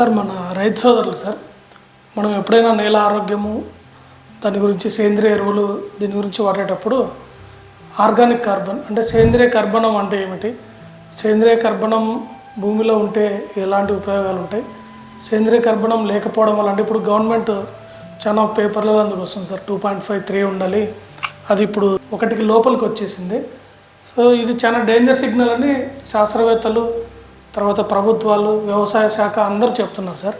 Sir మన రైతు సోదరులు సార్ మనం ఎప్పుడైనా నేల ఆరోగ్యము దాని గురించి సేంద్రియ ఎరువులు దీని గురించి వాడేటప్పుడు ఆర్గానిక్ కార్బన్ అంటే సేంద్రియ కర్బనం అంటే ఏమిటి? సేంద్రియ కర్బనం భూమిలో ఉంటే ఎలాంటి ఉపయోగాలు ఉంటాయి? సేంద్రియ కర్బనం లేకపోవడం వల్ల అంటే ఇప్పుడు గవర్నమెంట్ చాలా పేపర్లో అందుకు వస్తుంది sir two point five three ఉండాలి. అది ఇప్పుడు ఒకటికి లోపలికి వచ్చేసింది. సో ఇది చాలా డేంజర్ సిగ్నల్ అని శాస్త్రవేత్తలు తర్వాత ప్రభుత్వాలు వ్యవసాయ శాఖ అందరూ చెప్తున్నారు సార్.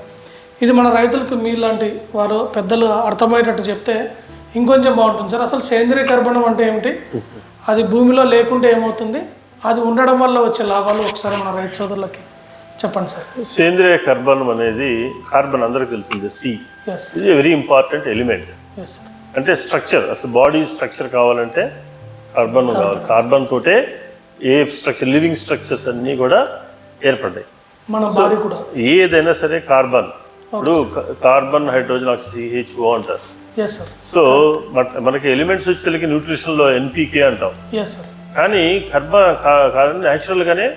ఇది మన రైతులకు మీలాంటి వారు పెద్దలు అర్థమయ్యేటట్టు చెప్తే ఇంకొంచెం బాగుంటుంది సార్. అసలు సేంద్రియ కర్బనం అంటే ఏమిటి? అది భూమిలో లేకుంటే ఏమవుతుంది? అది ఉండడం వల్ల వచ్చే లాభాలు ఒకసారి మన రైతు సోదరులకి చెప్పండి సార్. సేంద్రియ కార్బన్ అనేది కార్బన్ అందరికీ తెలిసింది సి ఇది వెరీ ఇంపార్టెంట్ ఎలిమెంట్ అంటే స్ట్రక్చర్ అసలు బాడీ స్ట్రక్చర్ కావాలంటే కార్బన్ కావాలి. కార్బన్ తోటే ఏ స్ట్రక్చర్ లివింగ్ స్ట్రక్చర్స్ అన్నీ కూడా ఏర్పడ్డాయి. మన బాడీ కూడా. ఏదైనా సరే కార్బన్. ఇప్పుడు కార్బన్ హైడ్రోజన్ ఆక్సిజన్ సిహెచ్ఓ అంటారు. సో మన- మనకి ఎలిమెంట్స్ వచ్చేసరికి న్యూట్రిషన్లో ఎన్పీకే అంటాం. కానీ కర్బ న్యాచురల్గానే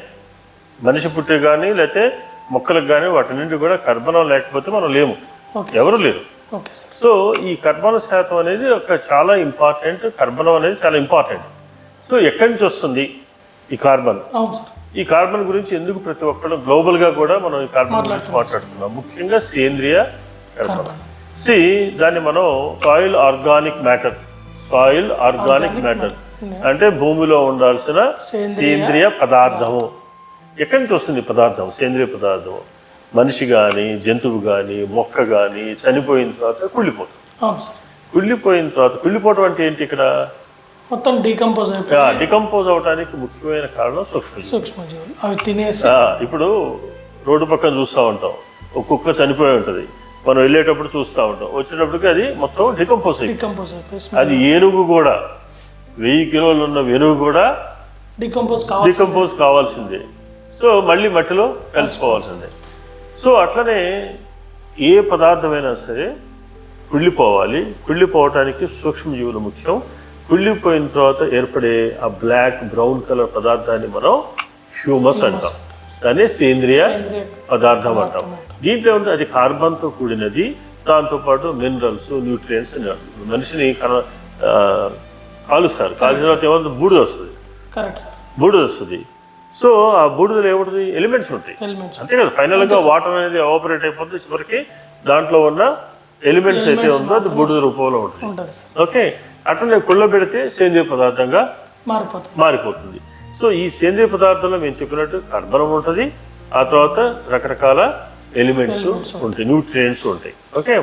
మనిషి పుట్టి కానీ లేకపోతే మొక్కలకు కానీ వాటి నుండి కూడా కర్బనం లేకపోతే మనం లేము. ఎవరు లేరు. సో ఈ కర్బన శాతం అనేది ఒక చాలా ఇంపార్టెంట్ కర్బనం అనేది చాలా ఇంపార్టెంట్. సో ఎక్కడి నుంచి వస్తుంది ఈ కార్బన్? అవును సార్ ఈ కార్బన్ గురించి ఎందుకు ప్రతి ఒక్కరు గ్లోబల్గా కూడా మనం ఈ కార్బన్ గురించి మాట్లాడుతున్నాం. ముఖ్యంగా సేంద్రియ కార్బన్. సి దాన్ని మనం soil organic matter soil organic matter అంటే భూమిలో ఉండాల్సిన సేంద్రియ పదార్థము. ఎక్కడి నుంచి వస్తుంది పదార్థం? సేంద్రియ పదార్థం మనిషి కానీ జంతువు కానీ మొక్క కానీ చనిపోయిన తర్వాత కుళ్ళిపోతుంది. కుళ్ళిపోయిన తర్వాత కుళ్ళిపోవడం అంటే ఏంటి ఇక్కడ? మొత్తం డీకంపోజ్ అయిపోయి డికంపోజ్ అవడానికి ముఖ్యమైన కారణం సూక్ష్మజీవి సూక్ష్మజీవులు. అవి తినేసి ఇప్పుడు రోడ్డు పక్కన చూస్తూ ఉంటాం. ఒక కుక్క చనిపోయి ఉంటుంది. మనం వెళ్ళేటప్పుడు చూస్తూ ఉంటాం. వచ్చేటప్పటికి అది మొత్తం డికంపోజ్ డీకంపోజ్ అయిపోయి అది ఏనుగు కూడా వెయ్యి కిలోలు ఉన్న వెనుగు కూడా డీకంపోజ్ డికంపోజ్ కావాల్సిందే. సో మళ్ళీ మట్టిలో కలిసిపోవాల్సిందే. సో అట్లనే ఏ పదార్థమైనా సరే కుళ్ళిపోవాలి. కుళ్ళిపోవటానికి సూక్ష్మజీవులు ముఖ్యం. కుళ్ళిపోయిన తర్వాత ఏర్పడే ఆ బ్లాక్ బ్రౌన్ కలర్ పదార్థాన్ని మనం హ్యూమస్ అంటాం. దాన్ని సేంద్రియ పదార్థం అంటాం. దీంట్లో ఉంది అది కార్బన్తో కూడినది. దాంతోపాటు మినరల్స్ న్యూట్రియంట్స్ అని. మనిషిని కాలుస్తారు. కాల్చిన తర్వాత ఏమవుతుంది బూడిద వస్తుంది. బూడిద వస్తుంది. సో ఆ బూడిదలో ఏముంటుంది? ఎలిమెంట్స్ ఉంటాయి. అంతే కదా? ఫైనల్గా వాటర్ అనేది ఆపరేట్ అయిపోతుంది చివరికి. దాంట్లో ఉన్న ఎలిమెంట్స్ అయితే ఉందో అది బూడిద రూపంలో ఉంటుంది. ఓకే. అట్లనే కుళ్ళ పెడితే సేంద్రియ పదార్థంగా మారిపోతుంది. మారిపోతుంది. సో ఈ సేంద్రియ పదార్థంలో మేము చెప్పినట్టు కార్బనం ఉంటుంది. ఆ తర్వాత రకరకాల ఎలిమెంట్స్ ఉంటాయి. న్యూట్రియంట్స్ ఉంటాయి. ఓకే?